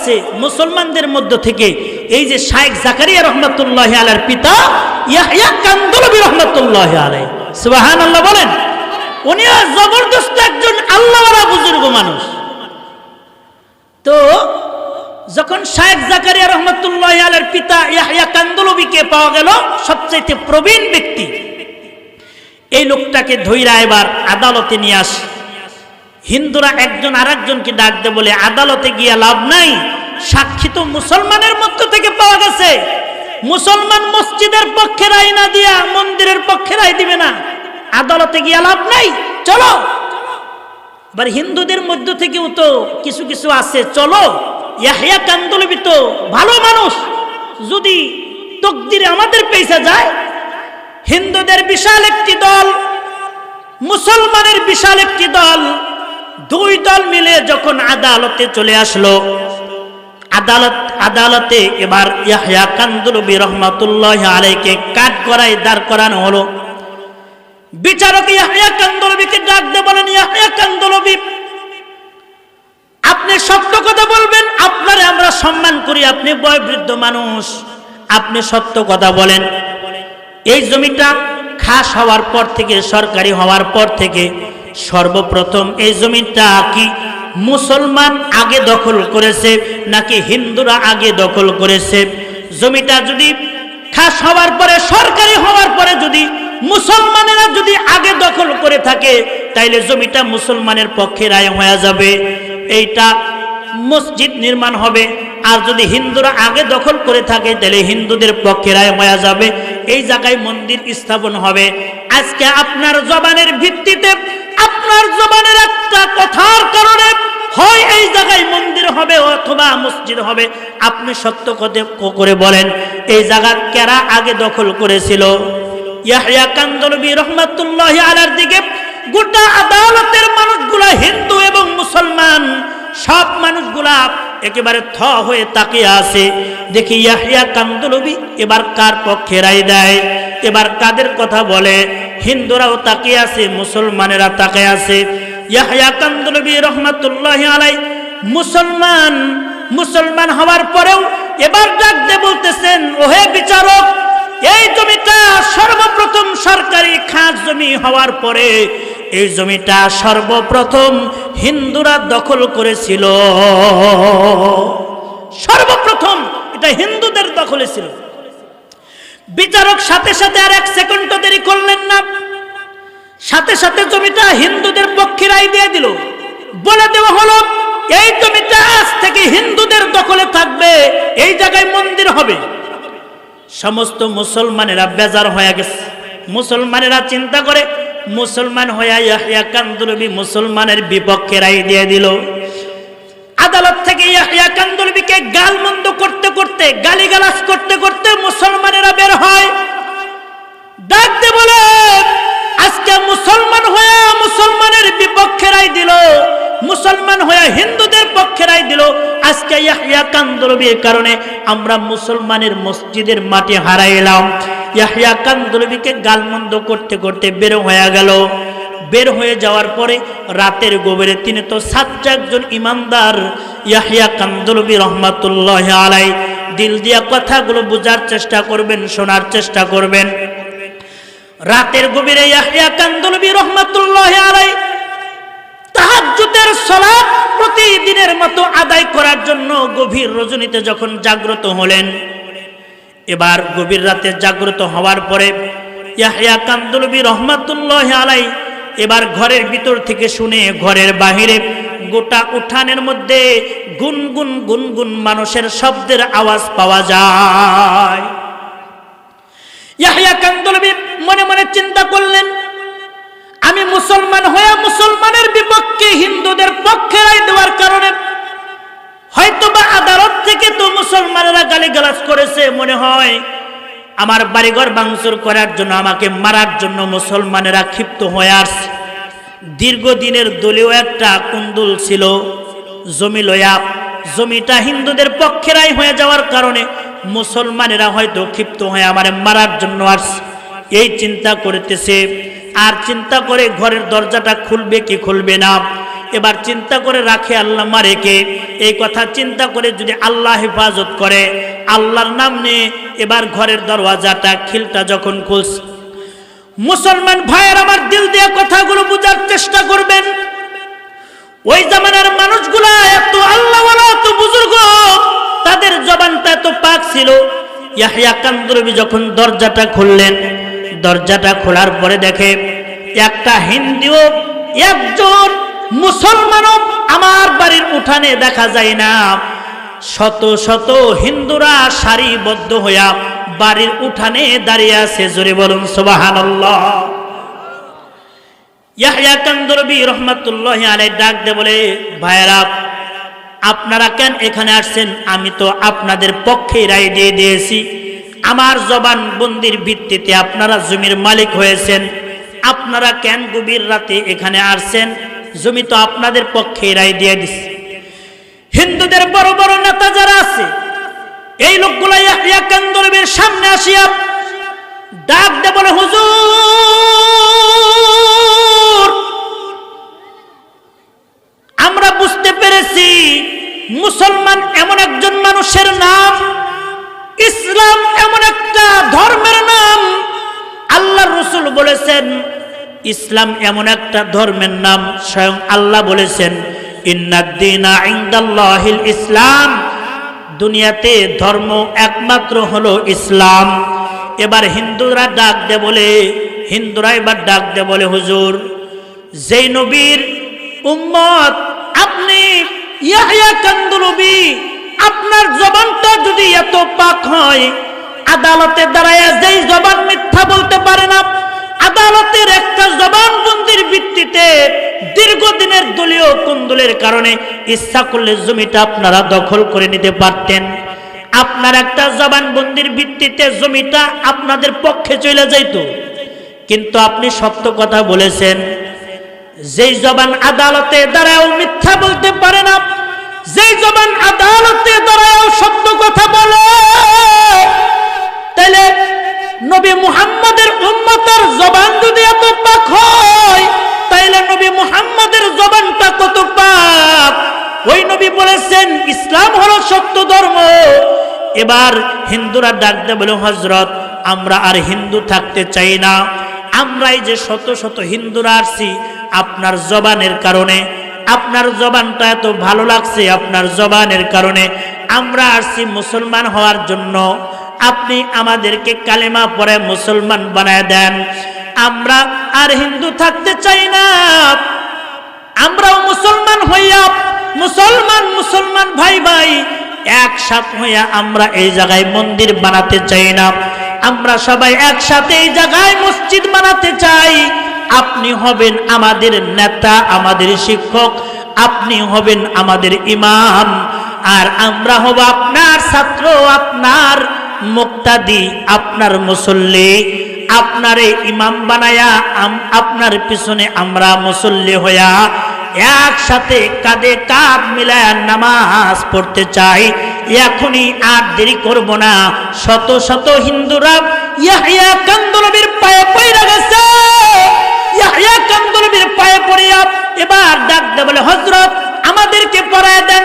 আছে মুসলমানদের মধ্য থেকে এই যে শায়েখ জাকারিয়া রহমতুল্লাহ আলার পিতা ইয়াহইয়া কান্দলবি রহমতুল্লাহ আলাই সুবাহান আল্লাহ বলেন, উনি জবরদস্ত একজন আল্লাহওয়ালা বুজুর্গ মানুষ। তো যখন শায়েখ জাকারিয়া রহমতুল্লাহ আলের পিতা ইয়াহইয়া কান্দলবিকে পাওয়া গেল, সবচাইতে প্রবীণ ব্যক্তি। এই লোকটাকে ধৈরা এবার আদালতে নিয়ে আস। হিন্দুরা একজন আরেকজনকে ডাকতে বলে, আদালতে গিয়া লাভ নাই। সাক্ষী তো মুসলমানের মধ্য থেকে পাওয়া গেছে। মুসলমান মসজিদের পক্ষে রায় না দিয়া মন্দিরের পক্ষে রায় দিবে না। আদালতে গিয়া লাভ নাই। চলো। এবার হিন্দুদের মধ্য থেকেও তো কিছু কিছু আছে। চলো। ইয়াহিয়া কান্দলবি তো ভালো মানুষ। যদি তকদিরে আমাদের পেয়েছে যায়, হিন্দুদের বিশাল একটি দল, মুসলমানের বিশাল একটি দল দুই দল মিলে যখন আদালতে চলে আসলো, আদালত, আদালতে এবার ইয়াহয়া কান্দুলবি রহমাতুল্লাহ আলাইকে কাট করাই দাঁড় করানো হলো। বিচারক ইয়াহয়া কান্দলবিকে ডাক দিয়ে বলেন, ইয়াহয়া কান্দলবি আপনি সত্য কথা বলবেন, আপনারে আমরা সম্মান করি, আপনি বয়বৃদ্ধ মানুষ, আপনি সত্য কথা বলেন। এই জমিটা খাস হওয়ার পর থেকে, সরকারি হওয়ার পর থেকে সর্বপ্রথম এই জমিটা কি মুসলমান আগে দখল করেছে নাকি হিন্দুরা আগে দখল করেছে? জমিটা যদি খাস হওয়ার পরে, সরকারি হওয়ার পরে যদি মুসলমানেরা যদি আগে দখল করে থাকে, তাইলে জমিটা মুসলমানের পক্ষে রায় হয়ে যাবে। এইটা মসজিদ নির্মাণ হবে। আর যদি হিন্দুরা আগে দখল করে থাকে তাহলে হিন্দুদের পক্ষে রায় হয়ে যাবে। এই জায়গায় মন্দির স্থাপন হবে। আজকে আপনার জবানের ভিত্তিতে আপনার জবানের একটা কথার কারণে হয় এই জায়গায় মন্দির হবে অথবা মসজিদ হবে। আপনি সত্য করে বলেন, এই জায়গা কেরা আগে দখল করেছিল? দিকে গোটা আদালতের মানুষগুলা হিন্দু এবং মুসলমান, সব মানুষগুলা একেবারে থ হয়ে তাকিয়ে আছে। দেখি ইয়াহিয়া কান্দলবি এবার কার পক্ষে রায় দেয়? এবার কাদের কথা বলে, হিন্দুরাও তাকিয়ে আছে, মুসলমানেরা তাকে আছে। মুসলমান মুসলমান হওয়ার পরেও এবার ডাক দিয়ে বলতেছেন, ওহে বিচারক, এই জমিটা সর্বপ্রথম সরকারি খাস জমি হওয়ার পরে, এই জমিটা সর্বপ্রথম হিন্দুরা দখল করেছিল। সর্বপ্রথম এটা হিন্দুদের দখলে ছিল। বিচারক সাথে সাথে আর এক সেকেন্ড দেরি করলেন না। সাথে সাথে জমিটা হিন্দুদের পক্ষে রায় দিয়ে দিল। বলে দেওয়া হলো, এই জমিটা আজ থেকে হিন্দুদের দখলে থাকবে। এই জায়গায় মন্দির হবে। সমস্ত মুসলমানেরা বেজার হয়ে গেছে। মুসলমানেরা চিন্তা করে, মুসলমান হইয়া ইয়াহিয়া কান্দুলবি মুসলমানের বিপক্ষে রায় দিয়ে দিল। আদালত থেকে ইয়াহিয়া কান্দুলবিকে গালমন্দ করতে করতে, গালিগালাজ করতে করতে মুসলমানেরা বের হয়। আজকে মুসলমান হয়ে মুসলমানের বিপক্ষে রায় দিল, মুসলমান হয়ে হিন্দুদের পক্ষে রায় দিল। আজকে ইয়াহিয়া কান্দলবির কারণে আমরা মুসলমানের মসজিদের মাটি হারাইলাম। ইয়াহিয়া কান্দলবিকে গালমন্দ করতে করতে বের হয়ে গেল। বের হয়ে যাওয়ার পরে রাতের গোবরে তিনি তো সাতটা একজন ইমানদার ইয়াহিয়া কান্দলবি রহমাতুল্লাহ আলাই দিল দিয়া কথাগুলো বোঝার চেষ্টা করবেন, শোনার চেষ্টা করবেন। রাতের গভীরে ইয়াহিয়া কান্দলবি রহমাতুল্লাহ আলাই তাহাজ্জুদের সালাত প্রতিদিনের মতো আদায় করার জন্য গভীর রজনীতে যখন জাগ্রত হলেন, এবার গভীর রাতে জাগ্রত হওয়ার পরে ইয়াহিয়া কান্দলবি রহমাতুল্লাহ আলাই এবার ঘরের ভিতর থেকে শুনে ঘরের বাহিরে গোটা উঠানের মধ্যে গুনগুন গুনগুন মানুষের শব্দের আওয়াজ পাওয়া যায়। মনে মনে চিন্তা করলেন, আমি মুসলমান হয়ে মুসলমানের বিপক্ষে হিন্দুদের পক্ষে রায় দেওয়ার কারণে হয়তো বা আদালত থেকে তো মুসলমানেরা গালিগালাজ করেছে, মনে হয় আমার বাড়িঘর ভাঙচুর করার জন্য, আমাকে মারার জন্য মুসলমানেরা ক্ষিপ্ত হয়ে আসছে। দীর্ঘদিনের দলীয় একটা কুন্দুল ছিল, জমি লয়া, জমিটা হিন্দুদের পক্ষেরাই হয়ে যাওয়ার কারণে মুসলমানেরা হয়তো ক্ষিপ্ত হয়ে আমার মারার জন্য আসছে। এই চিন্তা করতেছে, আর চিন্তা করে ঘরের দরজাটা খুলবে কি খুলবে না। এবার চিন্তা করে রাখে আল্লাহ মারেকে এই কথা চিন্তা করে যদি আল্লাহ হেফাজত করে, আল্লাহর নাম নিয়ে এবার ঘরের দরওয়াজাটা, খিলটা যখন খুলছে, মুসলমান ভাইয়ের আমার দিল দিয়ে কথাগুলো বোঝার চেষ্টা করবেন। ওই জামানার মানুষগুলা এত আল্লাহ এত বুজুর্গ, তাদের জবানটা এত পাক ছিল। ইয়াহিয়া কান্দরবি যখন দরজাটা খুললেন, দরজাটা খোলার পরে দেখে একটা হিন্দিও একজন মুসলমানও আমার বাড়ির উঠানে দেখা যায় না। শত শত হিন্দুরা সারিবদ্ধ হইয়া বাড়ির উঠানে দাঁড়িয়ে আছে। জোরে বলুন, সুবহানাল্লাহ। ইয়াহয়া কান্দরবি রহমাতুল্লাহ আলাই ডাক দে বলে, ভাইয়েরা, আপনারা কেন এখানে আসছেন? আমি তো আপনাদের পক্ষে রায় দিয়ে দিয়েছি। আমার জবান বন্দির ভিত্তিতে আপনারা জমির মালিক হয়েছেন। আপনারা কেন গভীর রাতে এখানে আসছেন? জমি তো আপনাদের পক্ষে রায় দিয়ে দিছে। হিন্দুদের বড় বড় নেতা যারা আছে, এই লোকগুলা ইয়াহয়া কান্দরবির সামনে আসিয়া ডাক দে বলে, হুজুর, আমরা বুঝতে পেরেছি মুসলমান এমন একজন মানুষের নাম, ইসলাম এমন একটা ধর্মের নাম আল্লাহ রসুল বলেছেন ইসলাম এমন একটা ধর্মের নাম স্বয়ং আল্লাহ বলেছেন ইসলাম। দুনিয়াতে ধর্ম একমাত্র হলো ইসলাম। এবার হিন্দুরা ডাক দে বলে, হিন্দুরা এবার ডাক দে বলে, হুজুর, যেই নবীর উম্মত আপনি ইয়াহিয়া কান্দুলবি আপনার জবানটা যদি এত পাক হয়, আদালতে দাঁড়ায় যেই জবান মিথ্যা বলতে পারে না আদালতের একটা জবানবন্দির ভিত্তিতে দীর্ঘদিনের দলীয় কুন্দলের কারণে ইচ্ছা করলে জমিটা আপনারা দখল করে নিতে পারতেন। আপনার একটা জবানবন্দির ভিত্তিতে জমিটা আপনাদের পক্ষে চলে যাইত। কিন্তু আপনি সত্য কথা বলেছেন, যেই জবান আদালতে দাঁড়ায়ও মিথ্যা বলতে পারে না, যেই জবান আদালতে দাঁড়ায়ও সত্য কথা বলে তাহলে নবী মুহাম্মাদের উম্মতের জবান যদি এত পাক হয়, তাইলে নবী মুহাম্মাদের জবানটা কত পাক? ওই নবী বলেছেন, ইসলাম হলো সত্য ধর্ম। এবার হিন্দুরা ডাকতে বলে হজরত আমরা আর হিন্দু থাকতে চাই না। আমরাই যে শত শত হিন্দুরা আসছি আপনার জবানের কারণে, আপনার জবানটা এত ভালো লাগছে, আপনার জবানের কারণে আমরা আসছি মুসলমান হওয়ার জন্য। আপনি আমাদেরকে কালেমা পরে মুসলমান বানায় দেন। আমরা আর হিন্দু থাকতে চাই না। আমরাও মুসলমান হইয়া, মুসলমান মুসলমান ভাই ভাই একসাথ হইয়া আমরা এই জায়গায় মন্দির বানাতে চাই না। আমরা সবাই একসাথে এই জায়গায় মসজিদ বানাতে চাই। আপনি হবেন আমাদের নেতা, আমাদের শিক্ষক, আপনি হবেন আমাদের ইমাম। আর আমরা হব আপনার ছাত্র, আপনার মুক্তাদি আপনার মুসল্লি, আপনারে ইমাম বানায়া আপনার পিছনে আমরা মুসল্লি হইয়া একসাথে কাঁধে কাঁধ মিলায়া নামাজ পড়তে চাই। এখনই আর দেরি করব না। শত শত হিন্দুরা ইয়াহিয়া কান্দলবীর পায়ে পড়ে গেছে। ইয়াহিয়া কান্দলবীর পায়ে পড়িয়া এবার ডাক বলে হজরত আমাদেরকে পড়ায় দেন।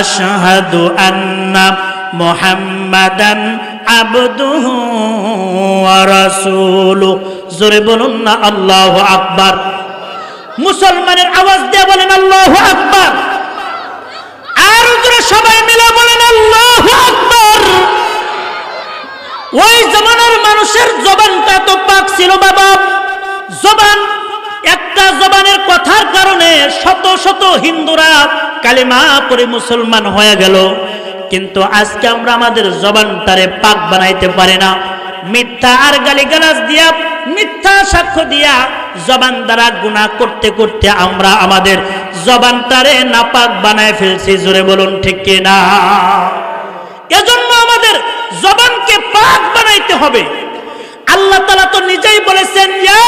আশহাদু আন্না মুহাম্মাদান আবদুহু ওয়া রাসূলুহু জোরে বলুন না, আল্লাহু আকবার। মুসলমানের আওয়াজ দিয়ে বলেন আল্লাহু আকবার। আর জোরে সবাই মিলে বলেন আল্লাহু আকবার। ওই জমানার মানুষের জবানটা তো পাক ছিল বাবা। জবান একটা জবানের কথার কারণে শত শত হিন্দুরা কালিমা পরে মুসলমান হয়ে গেল। কিন্তু আজকে আমরা আমাদের জবানটারে পাক বানাইতে পারি না। মিথ্যা আর গালি গালিগালাজ দিয়া, মিথ্যা সাক্ষ্য দিয়া জবান দ্বারা গুণা করতে করতে আমরা আমাদের জবানটারে নাপাক বানায় ফেলছি। জোরে বলুন, ঠিক কিনা এজন্য আমাদের জবানকে পাক বানাইতে হবে। আল্লাহ তালা তো নিজেই বলেছেন, ইয়া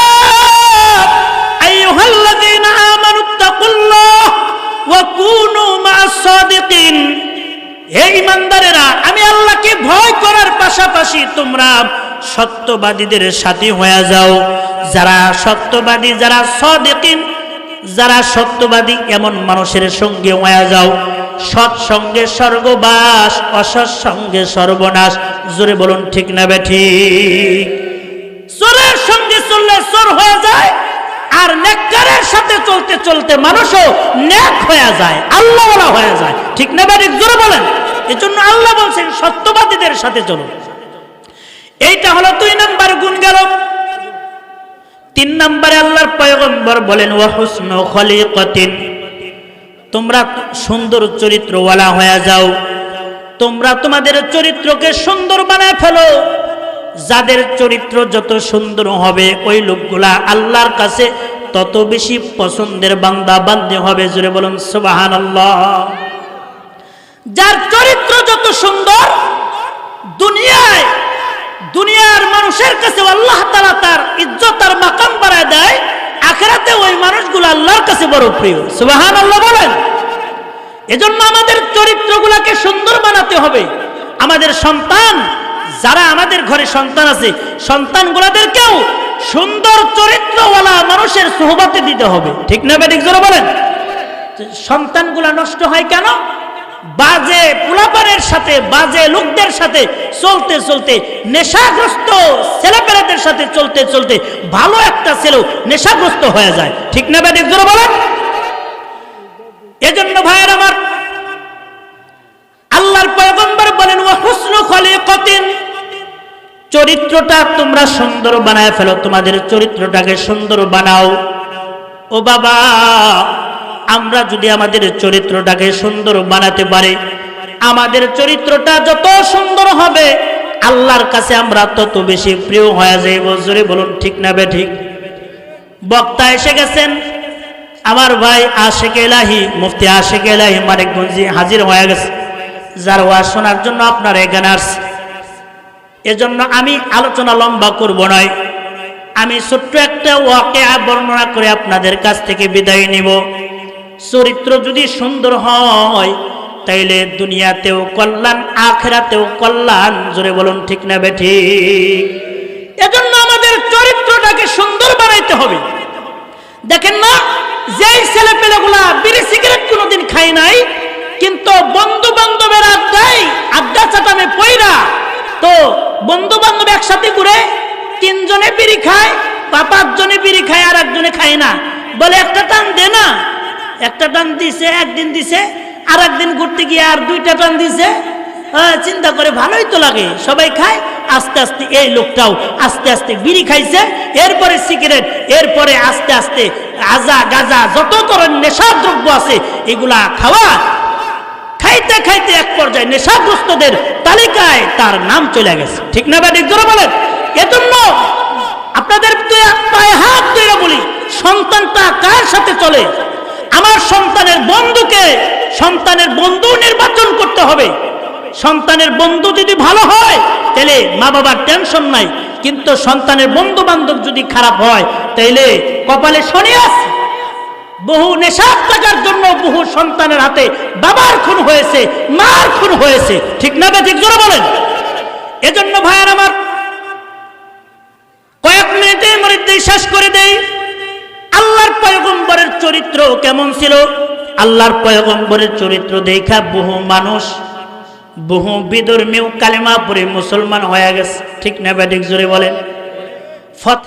আইয়ুহাল্লাযীনা আমানুত্তাকুল্লাহ ওয়া কুনু মা'আস সাদিকিন। হে ইমানদারেরা আমি আল্লাহকে ভয় করার পাশাপাশি তোমরা সত্যবাদীদের সাথী হয়ে যাও। যারা সত্যবাদী, যারা সদেকিন, যারা সত্যবাদী, এমন মানুষের সঙ্গে হয়ে যাও। সৎসঙ্গে স্বর্গবাস, অসৎ সঙ্গে সর্বনাশ জোরে বলুন, ঠিক না বেঠিক চোরের সঙ্গে চললে চোর হয়ে যায় আর নেককারের সাথে চলতে চলতে মানুষও নেক হয়ে যায়, আল্লাহ হয়ে যায়। ঠিক না বেঠিক জোরে বলেন। এজন্য আল্লাহ বলছেন, সত্যবাদীদের সাথে চলুন। এইটা হলো দুই নাম্বার গুণ গেল। তিন নম্বরে আল্লাহর পয়গম্বর বলেন, ওয়া হুসনু খলিকাতিন। তোমরা সুন্দর চরিত্রওয়ালা হয়ে যাও। তোমরা তোমাদের চরিত্রকে সুন্দর বানায় ফেলো। যাদের চরিত্র যত সুন্দর হবে, ওই লোকগুলা আল্লাহর কাছে তত বেশি পছন্দের বান্দা বান্দে হবে। জুড়ে বলুন, সুবহানাল্লাহ। যার চরিত্র যত সুন্দর, দুনিয়ায় দুনিয়ার মানুষের কাছে আল্লাহ তারা তার ইজ্জত আর মাকাম বাড়ায় দেয়, আখেরাতে ওই মানুষগুলো আল্লাহর কাছে বড় প্রিয়। সুবাহান আল্লাহ বলেন। এজন্য আমাদের চরিত্রগুলোকে সুন্দর বানাতে হবে। আমাদের সন্তান যারা আমাদের ঘরে সন্তান আছে, সন্তানগুলাদেরকেও সুন্দর চরিত্রওয়ালা মানুষের সোহবাতে দিতে হবে। ঠিক না বেঠিক জোরে বলেন? সন্তানগুলা নষ্ট হয় কেন? বাজে পোলাপানের সাথে, বাজে লোকদের সাথে চলতে চলতে, নেশাগ্রস্ত ছেলেপেলেদের সাথে চলতে চলতে ভালো একটা ছেলেও নেশাগ্রস্ত হয়ে যায়। ঠিক না ব্যাটিক জোরে বলেন? এজন্য ভাইয়ের আমার আল্লাহর পয়গম্বর বলেন ও হুসনু খলিকাতিন চরিত্রটা তোমরা সুন্দর বানায় ফেলো, তোমাদের চরিত্রটাকে সুন্দর বানাও। ও বাবা, আমরা যদি আমাদের চরিত্রটাকে সুন্দর বানাতে পারি, আমাদের চরিত্রটা যত সুন্দর হবে, আল্লাহর কাছে আমরা তত বেশি প্রিয় হয়ে যাইব। জোরে বলুন, ঠিক না বে ঠিক? বক্তা এসে গেছেন। আমার ভাই আশেক এলাহি, মুফতি আশেক এলাহি মানিকগঞ্জি হাজির হয়ে গেছে। যার ওয়াজ শোনার জন্য আপনার এখানে আসছে। এজন্য আমি আলোচনা লম্বা করব নয়। আমি ছোট্ট একটা ওয়াকে বর্ণনা করে আপনাদের কাছ থেকে বিদায় নিব। চরিত্র যদি সুন্দর হয়, তাইলে দুনিয়াতেও কল্যাণ, আখেরাতেও কল্যাণ, জোরে বলুন ঠিক না বেঠিক এজন্য আমাদের চরিত্রটাকে সুন্দর বানাইতে হবে। দেখেন না, যেই ছেলে পেলেগুলা বিড়ি সিগারেট কোনোদিন খাই নাই, কিন্তু বন্ধু বান্ধবের আড্ডায় আড্ডা চাটামে পইরা বন্ধু বান্ধব একসাথে ঘুরে তিনজনে বিড়ি খায় বা পাঁচজনে বিড়ি খায় আর একজনে খায় না। বলে একটা টান দে না। একটা টান দিছে একদিন দিছে আর একদিন ঘুরতে গিয়ে আর দুইটা টান দিছে। হ্যাঁ, চিন্তা করে ভালোই তো লাগে। সবাই খায় আস্তে আস্তে এই লোকটাও আস্তে আস্তে বিড়ি খাইছে এরপরে সিগারেট এরপরে আস্তে আস্তে আজা গাজা যত ধরনের নেশা দ্রব্য আছে এগুলা খাওয়া। খাইতে খাইতে এক পর্যায়ে নেশাগ্রস্তদের তালিকায় তার নাম চলে গেছে। ঠিক না ব্যাটিক? জোরে বলেন। এজন্য আপনাদের পায়ে হাত ধরে বলি, সন্তানটা কার সাথে চলে? আমার সন্তানের বন্ধুকে সন্তানের বন্ধু নির্বাচন করতে হবে। সন্তানের বন্ধু যদি ভালো হয়, তাহলে মা বাবার টেনশন নাই। কিন্তু সন্তানের বন্ধু বান্ধব যদি খারাপ হয় তাইলে কপালে শনি আছে। বহু নেশার টাকার জন্য বহু সন্তানের হাতে বাবার খুন হয়েছে, মার খুন হয়েছে। ঠিক না ঠিক জোরে বলেন। এজন্য ভাইয়ার আমার কয়েক মিনিটে মরিদ্দি শেষ করে দেই। আল্লাহর পয়গম্বরের চরিত্র কেমন ছিল? আল্লাহর পয়গম্বরের চরিত্র দেখা বহু মানুষ, বহু বিধর্মীয় কালেমা পরে মুসলমান হয়ে গেছে। ঠিক না ব্যাটিক জোরে বলেন। ফত